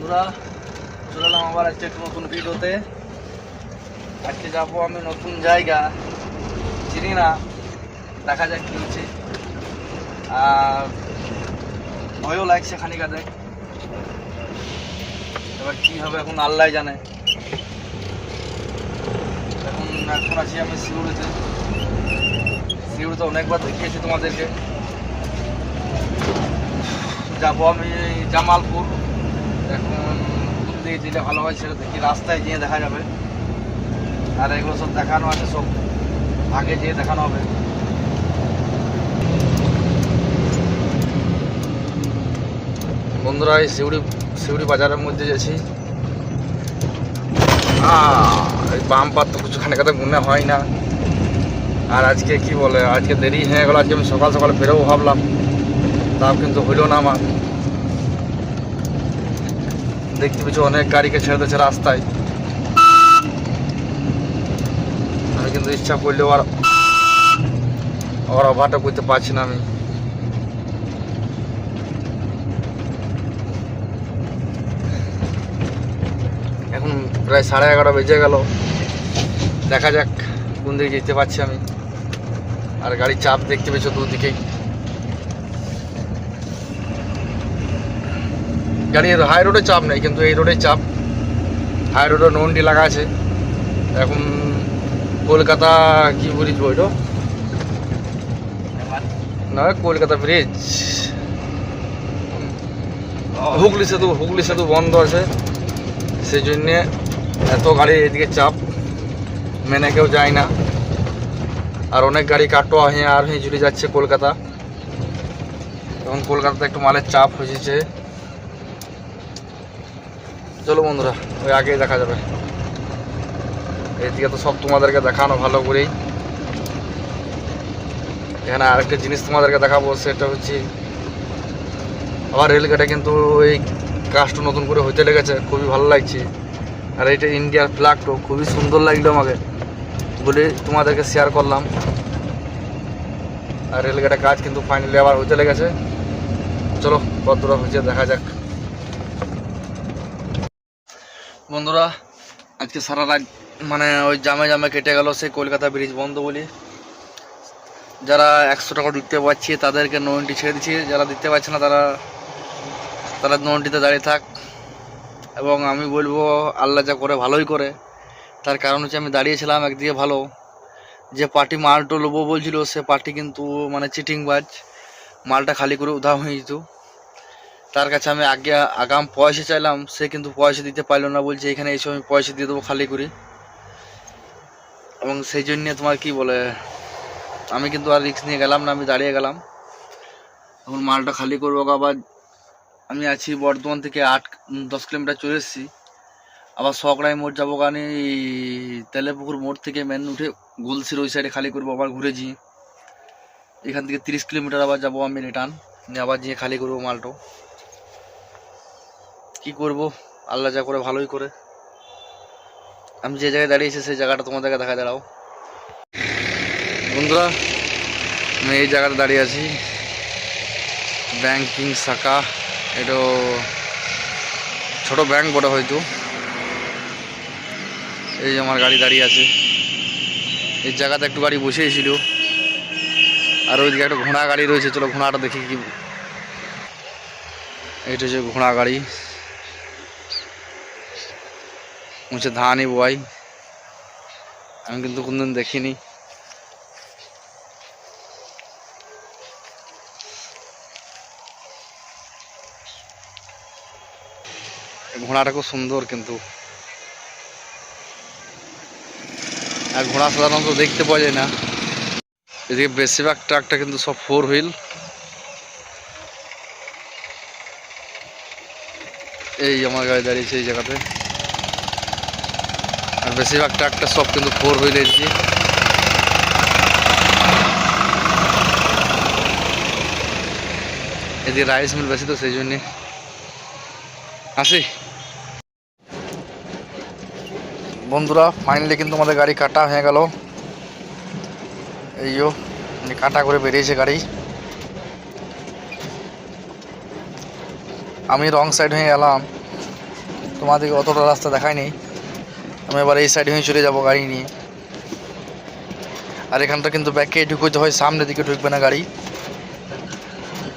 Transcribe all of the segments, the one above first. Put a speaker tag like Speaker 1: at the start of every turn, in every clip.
Speaker 1: বন্ধুরা, চলে এলাম আবার আজকে একটু নতুন ভিডিওতে। আজকে যাব আমি নতুন জায়গা, চিনি না, দেখা যাক কি হচ্ছে। আর ভয়ও লাগছে খানিকা দেখ এবার কি হবে এখন আল্লাহ জানে। এখন এখন আছি আমি সিউড়িতে। সিউড়িতে অনেকবার দেখিয়েছি তোমাদেরকে। যাব আমি জামালপুর। দিকে যেটা ভালো হয় সেটা দেখি। রাস্তায় গিয়ে দেখা যাবে। আর এগুলো সব দেখানো আছে, সব আগে যেয়ে দেখানো হবে। বন্ধুরা, এই শিউড়ি শিউড়ি বাজারের মধ্যে গেছি এই বাম পাত তো কিছু খানিকাতে মনে হয় না। আর আজকে কি বলে, আজকে দেরি হয়ে গেল, আজকে আমি সকাল সকাল বেরোবো ভাবলাম। তাও কিন্তু হইল না আমার। দেখতে পেয়েছি, অনেক গাড়িকে ছেড়ে দিয়েছে রাস্তায়। আমি কিন্তু ইচ্ছা করলেও আর ওর অভারটা করতে পারছি না আমি। এখন প্রায় সাড়ে এগারো বেজে গেল। দেখা যাক কোন দিকে যেতে পারছি আমি। আর গাড়ির চাপ দেখতে পেয়েছ দুদিকেই। গাড়ির হাই রোডে চাপ নেই, কিন্তু এই রোডে চাপ। হাই রোডে নন্ডি লাগা আছে। এখন কলকাতা কি ব্রিজ বইটো না, কলকাতা ব্রিজ হুগলি সেতু হুগলি সেতু বন্ধ আছে। সেই জন্যে এত গাড়ি এদিকে চাপ, মেনে কেউ যায় না। আর অনেক গাড়ি কাটো হয়ে আর হয়ে জুড়ে যাচ্ছে কলকাতা। এখন কলকাতাতে একটু মালের চাপ হয়েছে। চলো বন্ধুরা, ওই আগেই দেখা যাবে। এদিকে তো সব তোমাদেরকে দেখানো ভালো করেই। এখানে আরেকটা জিনিস তোমাদেরকে দেখাবো, সেটা হচ্ছে আবার রেলগেটে কিন্তু এই কাজটা নতুন করে হইতে লেগেছে, খুবই ভালো লাগছে। আর এটা ইন্ডিয়ার ফ্ল্যাগটাও খুবই সুন্দর লাগল আমাকে। বলে তোমাদেরকে শেয়ার করলাম। আর রেলগেটে কাজ কিন্তু ফাইনালি আবার হইতে লেগেছে। চলো, কতটা হয়েছে দেখা যাক। বন্ধুরা, আজকে সারা রাত মানে ওই জামে জামে কেটে গেল সেই কলকাতা ব্রিজ বন্ধ বলি। যারা একশো টাকা দিতে পারছে, তাদেরকে নোয়েন্টি ছেড়ে দিচ্ছি। যারা দিতে পারছে না, তারা তারা নোয়েন্টিতে দাঁড়িয়ে থাক। এবং আমি বলব, আল্লাহ যা করে ভালোই করে। তার কারণ হচ্ছে আমি দাঁড়িয়েছিলাম একদিকে ভালো। যে পার্টি মালটো লোবো বলছিল, সে পার্টি কিন্তু মানে চিটিংবাজ। মালটা খালি করে উধাও হয়ে যেত। তার কাছে আমি আগে আগাম পয়সা চাইলাম, সে কিন্তু পয়সা দিতে পারল না, বলছে এখানে এসে আমি পয়সা দিয়ে দেবো খালি করে। এবং সেই জন্যে তোমার কি বলে, আমি কিন্তু আর রিস্ক নিয়ে গেলাম না, আমি দাঁড়িয়ে গেলাম। এখন মালটা খালি করব আবার আমি আছি বর্ধমান থেকে আট দশ কিলোমিটার চলে এসেছি। আবার সকড়াই মোড় যাব কারণে তেলেপুকুর মোড় থেকে মেন উঠে গুলসির ওই সাইডে খালি করব, আবার ঘুরে যাই এখান থেকে তিরিশ কিলোমিটার আবার যাব আমি রিটার্ন আবার যেয়ে খালি করব মালটো কি করব? আল্লাহ যা করে ভালোই করে। আমি যে জায়গায় দাঁড়িয়েছি সেই জায়গাটা তোমাদেরকে দেখা দাঁড়াও। বন্ধুরা, আমি এই জায়গাটা দাঁড়িয়ে আছি। ব্যাংকিং শাখা, এটা ছোট ব্যাংক বটে হয়তো। এই যে আমার গাড়ি দাঁড়িয়ে আছে। এই জায়গাতে একটু গাড়ি বসেছিল আর ওইদিকে একটা ঘোড়া গাড়ি রয়েছে, চলো ঘোড়াটা দেখি কি এটা হচ্ছে ঘোড়া গাড়ি। হচ্ছে ধানই বয় আমি কিন্তু কোনদিন দেখিনি ঘোড়াটা খুব সুন্দর কিন্তু আর ঘোড়া সাধারণত দেখতে পাওয়া যায় না এদিকে বেশিরভাগ ট্রাকটা কিন্তু সব ফোর হুইল এই আমার গাড়ি দাঁড়িয়েছে এই জায়গাতে বেশিরভাগ ট্রাকটা সব কিন্তু ফোর হুইল এসেছি এদিকে রাইস মিল বেশি তো সেই জন্যে। আসি। বন্ধুরা ফাইনালি কিন্তু আমাদের গাড়ি কাটা হয়ে গেল। এইও কাটা করে বেরিয়েছে গাড়ি। আমি রং সাইড হয়ে গেলাম। তোমাদেরকে অতটা রাস্তা দেখায়নি আমি এবার এই সাইডে হয়ে চলে যাব গাড়ি নিয়ে আর এখানটা কিন্তু ব্যাকে ঢুকতে হয় সামনের দিকে ঢুকবে না গাড়ি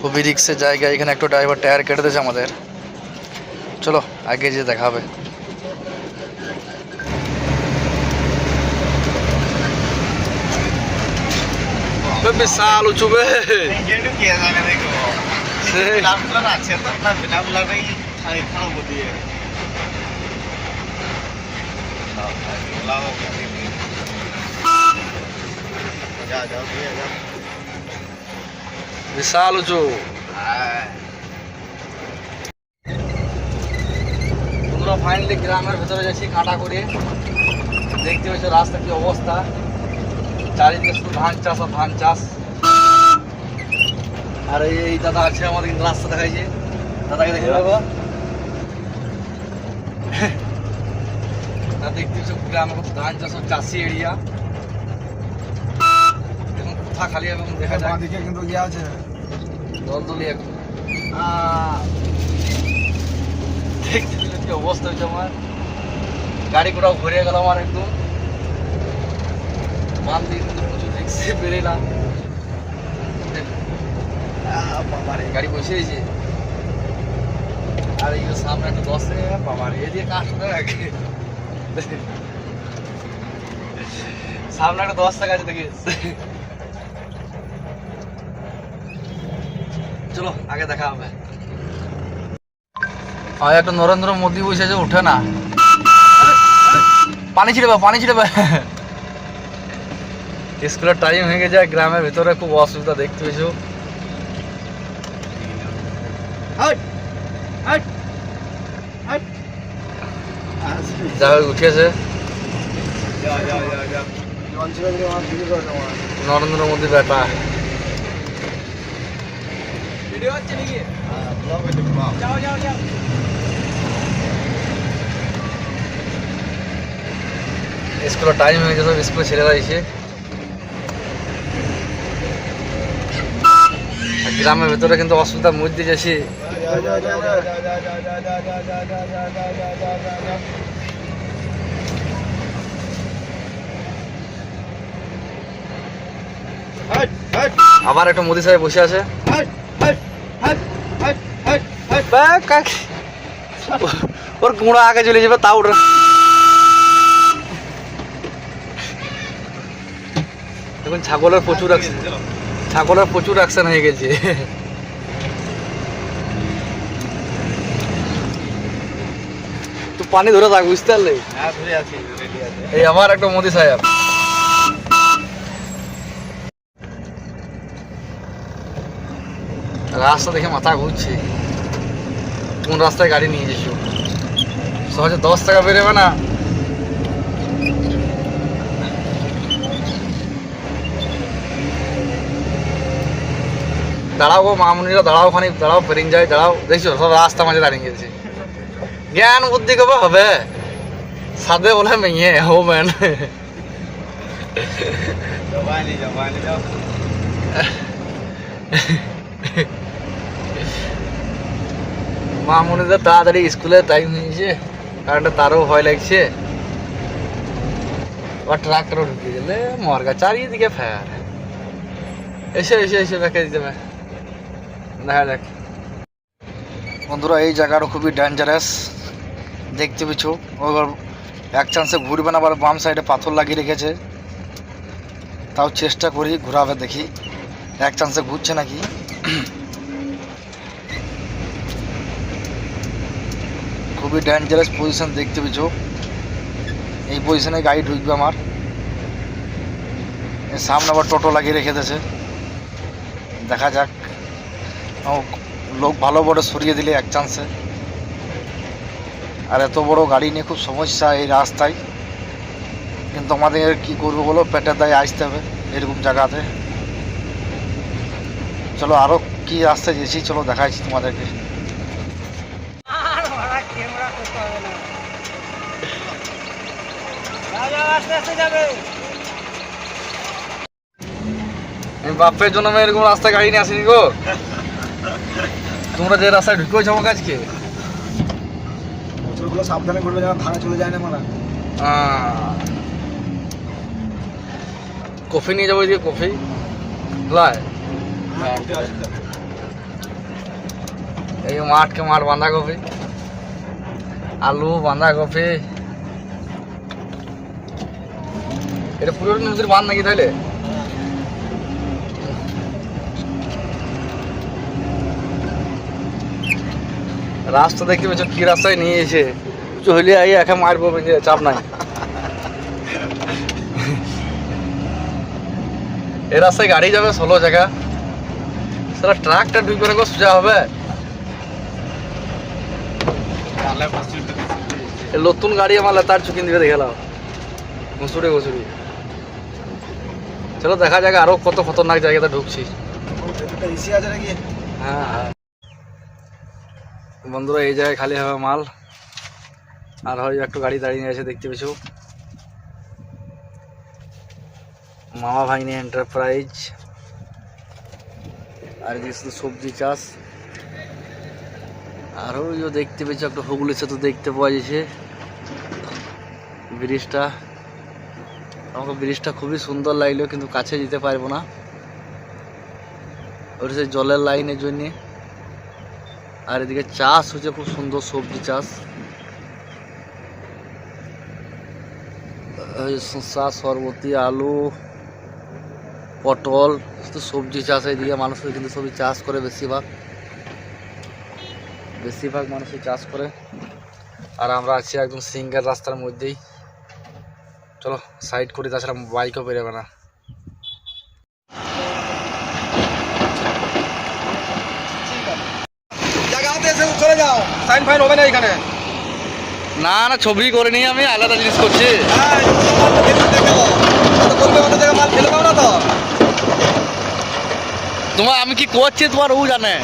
Speaker 1: খুবই রিক্সের জায়গা এখানে একটা ড্রাইভার টায়ার কেটে দিয়েছে আমাদের চলো আগে যে দেখা হবে বিশাল উঁচু বে
Speaker 2: Ingin tu kira sana
Speaker 1: বিশাল উঁচু. বন্ধুরা ফাইনালি গ্রামের ভেতরে যাচ্ছি, কাটা করে। দেখতে পাচ্ছ রাস্তা কি অবস্থা। চারিদিকে শুধু ধান চাষ আর ধান চাষ। আর এই দাদা আছে আমাদের কিন্তু রাস্তা দেখাইছে। দাদাকে দেখে নেব। দাদা দেখতে পাচ্ছ গ্রামে ধান চাষ চাষি এরিয়া এখন কোথা খালি এবং দেখা যায়
Speaker 2: দিকে কিন্তু ইয়ে আছে।
Speaker 1: দল দলি এখন দেখতে পেলে কি অবস্থা হয়েছে আমার। গাড়ি ঘোড়াও ঘুরে গেল আমার একদম। মাল দিয়ে কিন্তু প্রচুর রিক্সে বেরেলাম। বাবারে গাড়ি বসে দিয়েছে আর এই সামনে একটা দশ বাবারে এ দিয়ে কাজ করে সামনে একটা দশ টাকা আছে দেখি চলো আগে দেখা হবে। আর একটা নরেন্দ্র মোদী বসে আছে উঠে না। পানি ছিড়ে পানি ছিড়ে স্কুলের টাইম হয়ে গেছে গ্রামের ভেতরে খুব অসুবিধা দেখতে পেয়েছ.
Speaker 2: Hut.
Speaker 1: যা হোক উঠেছে
Speaker 2: Ya, ya, ya, ya. Launch করে আমার ভিডিও করে দেবো
Speaker 1: নরেন্দ্র মোদী বেটা
Speaker 2: ভিডিও হচ্ছে নাকি হ্যাঁ ব্লগ হচ্ছে ব্লগ যাও যাও যাও
Speaker 1: স্কুলের টাইম হয়ে গেছে স্কুলে ছেলেরা এসে গ্রামের ভেতরে কিন্তু অসুবিধার মধ্যে যাচ্ছি আবার একটা মোদি সাহেব বসে আছে। ওর গুঁড়া আগে চলে যাবে তাও ওটা এখন ছাগলের প্রচুর ছাগলের প্রচুর অ্যাকশন হয়ে গেছে। তো পানি ধরে থাক বুঝতে পারলে? এই আমার একটা মোদি সাহেব। রাস্তা দেখে মাথা ঘুরছে। কোন রাস্তায় গাড়ি নিয়ে যেছ সহজে দশ টাকা বেরোবে না। দাঁড়াও গো মামুনিরা দাঁড়াও ওখানে দাঁড়াও পেরিং যায় দাঁড়াও। দেখছ সব রাস্তা মাঝে দাঁড়িয়ে গেছে। জ্ঞান বুদ্ধি কবে হবে? সাদে বলে মেয়ে হো ম্যান
Speaker 2: Jawani, jawani, jawani.
Speaker 1: মামুনিদের তাড়াতাড়ি স্কুলে টাইম হয়েছে কারেন্টে তারও ভয় লাগছে। আবার ট্রাক্টরও ঢুকিয়ে গেলে মরগা চারিদিকে ফেয়ার এসে এসে এসে দিতে হবে। দেখা যাক। বন্ধুরা এই জায়গাটা খুবই ডেঞ্জারাস দেখতে পিছু ওর এক চান্সে ঘুরবে না আবার বাম সাইডে পাথর লাগিয়ে রেখেছে। তাও চেষ্টা করি ঘোরাবে দেখি। এক চান্সে ঘুরছে নাকি? খুবই ডেঞ্জারাস পজিশন দেখতে পেছো এই পজিশনে গাড়ি ঢুকবে আমার। সামনে আবার টোটো লাগিয়ে রেখে দিয়েছে। দেখা যাক। লোক ভালো বড় সরিয়ে দিলে এক চান্সে আর এত বড় গাড়ি নিয়ে খুব সমস্যা এই রাস্তায়। কিন্তু আমাদের কি করব বলো? পেটের দায়ে আসতে হবে এরকম জায়গাতে। চলো আরও কি রাস্তায় গেছি, চলো দেখাচ্ছি তোমাদেরকে আমি বাপের জন্য আমি এরকম রাস্তায় গাড়ি নিয়ে আসিনি গো। তোমরা যে রাস্তায় ঢুকেছ আমাকে আজকে?
Speaker 2: পাথরগুলো সাবধানে করবে যেন ভাঙা চলে যায় না মারা।
Speaker 1: কফি নিয়ে যাব দিয়ে কফি? এই মাঠকে মাঠ বাঁধাকপি আলু বাঁধাকপি এটা পুরো নদীর বাঁধ নাকি তাইলে? রাস্তা দেখতে পাচ্ছ কি রাস্তায় নিয়ে এসে। হইলে আই একা মারবো চাপ নাই। এ রাস্তায় গাড়ি যাবে ষোলো জায়গা। সেটা ট্রাকটা না গো, সোজা হবে। নতুন গাড়ি আমার তার চুকিন দেখে নাও। ঘুষুড়ে ঘুষুড়ি চলো দেখা যাক আরও কত খতরনাক জায়গাতে ঢুকছি। হ্যাঁ হ্যাঁ। বন্ধুরা এই জায়গায় খালি হবে মাল। আর হয় একটু গাড়ি দাঁড়িয়ে আছে দেখতে পেছো মামা ভাইনি এন্টারপ্রাইজ আর এদিকে শুধু সবজি চাষ। আরও দেখতে পেয়েছ একটা হুগলি সেতু দেখতে পাওয়া যাচ্ছে। ব্রিজটা। আমাকে ব্রিজটা খুবই সুন্দর লাগল, কিন্তু কাছে যেতে পারব না। ওটা সেই জলের লাইনের জন্যে। আর এদিকে চাষ হচ্ছে, খুব সুন্দর সবজি চাষ। শসা সরবতি আলু, পটল সবজি চাষ এদিকে। মানুষের কিন্তু সবজি চাষ করে বেশিরভাগ। বেশিরভাগ মানুষই চাষ করে। আর আমরা আছি একদম সিঙ্গেল রাস্তার মধ্যেই। চলো সাইড করি তাছাড়া বাইকও বেরোবে না।
Speaker 2: চলে যাও। সাইন ফাইন হবে না এখানে।
Speaker 1: না না ছবি করে নিয়ে আমি আলাদা জিনিস করছি।
Speaker 2: হ্যাঁ মাল তো দেখো করবে অন্য জায়গায় মাল ফেলে দাও না তো।
Speaker 1: তোমার আমি কি করছি তোমার ও জানে।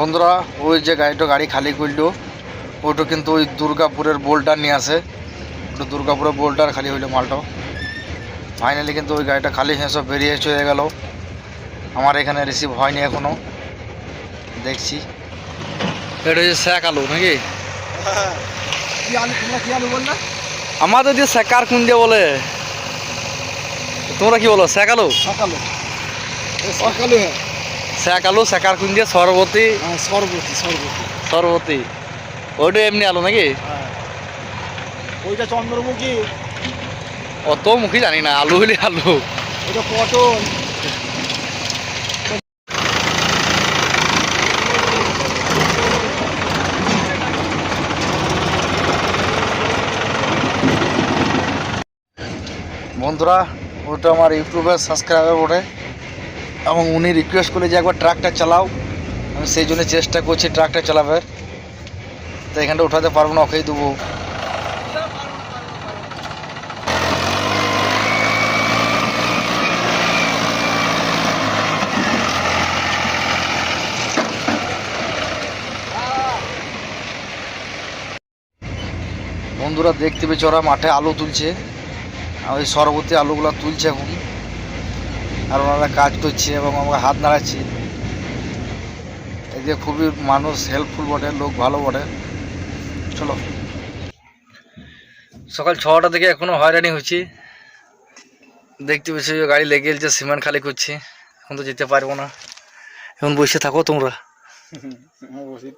Speaker 1: বন্ধুরা, ওই যে গাড়িটা গাড়ি খালি করল, ওইটা কিন্তু ওই দুর্গাপুরের বোল্টার নিয়ে আসে। ওটা দুর্গাপুরের বোল্টার খালি হইল মালটা। ফাইনালি কিন্তু ওই গাড়িটা খালি হয়ে সব বেরিয়ে চলে গেল। আমার এখানে রিসিভ হয়নি এখনও। দেখছি। এটা হচ্ছে স্যাক আলু, নাকি?
Speaker 2: আলু
Speaker 1: আমাদের যে স্যাকার কোন দিয়ে বলে? তোমরা কি বলো স্যাকালু
Speaker 2: সকালে সকালে হ্যাঁ।
Speaker 1: স্যাকালু স্যাকার কোন দিয়ে সরবতি।
Speaker 2: সরবতি সরবতি।
Speaker 1: সরবতি। ওইটা এমনি আলু নাকি?
Speaker 2: হ্যাঁ। ওইটা চন্দ্রমুখী।
Speaker 1: অত মুখী জানি না আলু হইলে আলু।
Speaker 2: ওইটা পটল।
Speaker 1: বন্ধুরা ওটা আমার ইউটিউবের সাবস্ক্রাইবার বটে। এবং উনি রিকোয়েস্ট করে যে একবার ট্রাকটা চালাও। আমি সেই জন্য চেষ্টা করছি ট্রাকটা চালাবার। তো এখানটা উঠাতে পারব না, ওকেই দেবো। বন্ধুরা দেখতে পেয়েছি, ওরা মাঠে আলু তুলছে। আর ওই সরবর্তী আলুগুলো তুলছে এখন। আর ওনারা কাজ করছে এবং আমরা হাত নাড়াচ্ছি। এই যে খুবই মানুষ হেল্পফুল বটে লোক ভালো বটে। চলো। সকাল ছটা থেকে এখনও হয়রানি হচ্ছি। দেখতে পেয়েছি গাড়ি লেগে গেছে সিমেন্ট খালি করছি। এখন তো যেতে পারব না। এখন বসে থাকো তোমরা।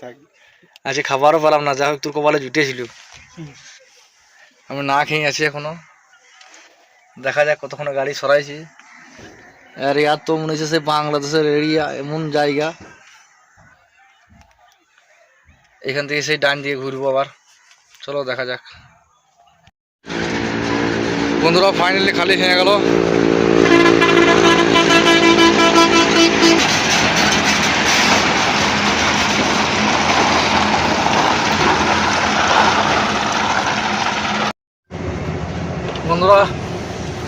Speaker 2: থাকি।
Speaker 1: আজকে খাবারও পেলাম না যা হোক তোর কপালে জুটিয়েছিল আমি না খেয়ে আছি এখনও। দেখা যাক কতক্ষণে গাড়ি সরাইছি। আর ইয়ার তো মনে হচ্ছে সে বাংলাদেশের এরিয়া এমন জায়গা এখান থেকে সেই ডান দিয়ে ঘুরবো আবার চলো দেখা যাক বন্ধুরা ফাইনালি খালি হয়ে গেল বন্ধুরা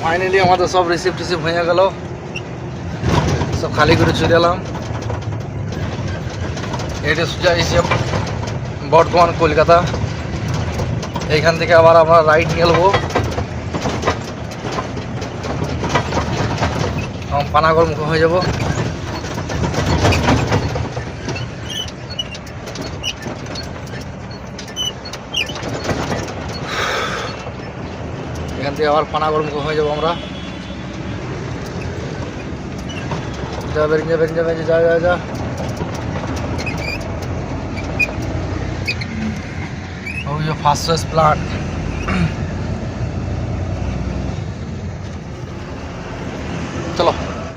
Speaker 1: ফাইনালি আমাদের সব রিসিভ টিসিভ হয়ে গেল সব খালি করে চলে এলাম। এটা সোজা এসে বর্ধমান, কলকাতা। এইখান থেকে আবার আমরা রাইড নেব পানাগড় মুখে হয়ে যাব। এখান থেকে আবার পানাগড় মুখ হয়ে যাব আমরা। যা বেরিয়ে যা বেরিয়ে যা বেরিয়ে যা যা যা ওই যে ফাস্টেস প্লান্ট চলো।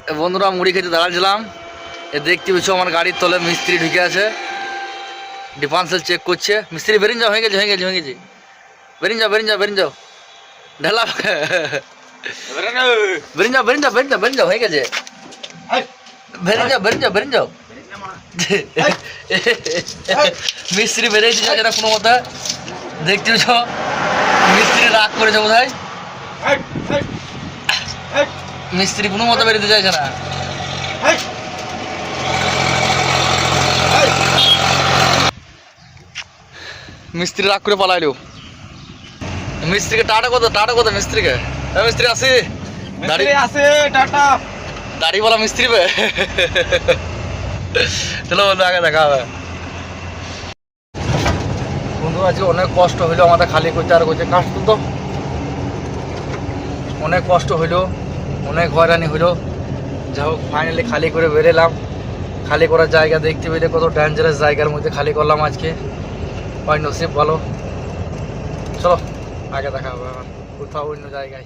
Speaker 1: এ বন্ধুরা মুড়ি খেতে দাঁড়াচ্ছিলাম এ দেখতে পেয়েছ আমার গাড়ির তলে মিস্ত্রি ঢুকে আছে। ডিফান্সেল চেক করছে। মিস্ত্রি বেরিয়ে যাও হয়ে গেছে হয়ে গেছে হয়ে গেছে। বেরিয়ে যাও বেরিয়ে যাও বেরিয়ে যাও। ঢেলা বেরিয়ে যাও বেরিয়ে যাও বেরিয়ে যাও বেরিয়ে যাও হয়ে গেছে। বেরিয়ে যাও বেরিয়ে যাও বেরিয়ে যাও মিস্ত্রি বেরিয়ে দিচ্ছে না কোনো মতে দেখতে মিস্ত্রি রাগ করেছে বোধ হয় মিস্ত্রি কোনো মতে বেরোতে চাইছে না। মিস্ত্রি রাগ করে পালাইলো। মিস্ত্রিকে টাটা কত টাটা কত মিস্ত্রিকে। মিস্ত্রি আসি।
Speaker 2: আছে টাটা।
Speaker 1: দাড়ি বলা মিস্ত্রি বে? চলো বন্ধু, আগে দেখা হবে। বন্ধু, আজকে অনেক কষ্ট হইল আমাদের খালি করতে আর করছে কাজ তো অনেক কষ্ট হইল, অনেক হয়রানি হইল। যা হোক ফাইনালি খালি করে বেরেলাম। খালি করার জায়গা দেখতে পেলে কত ডেঞ্জারাস জায়গার মধ্যে খালি করলাম আজকে। হয় নসিব ভালো। চলো, আগে দেখা হবে কোথাও অন্য জায়গায়।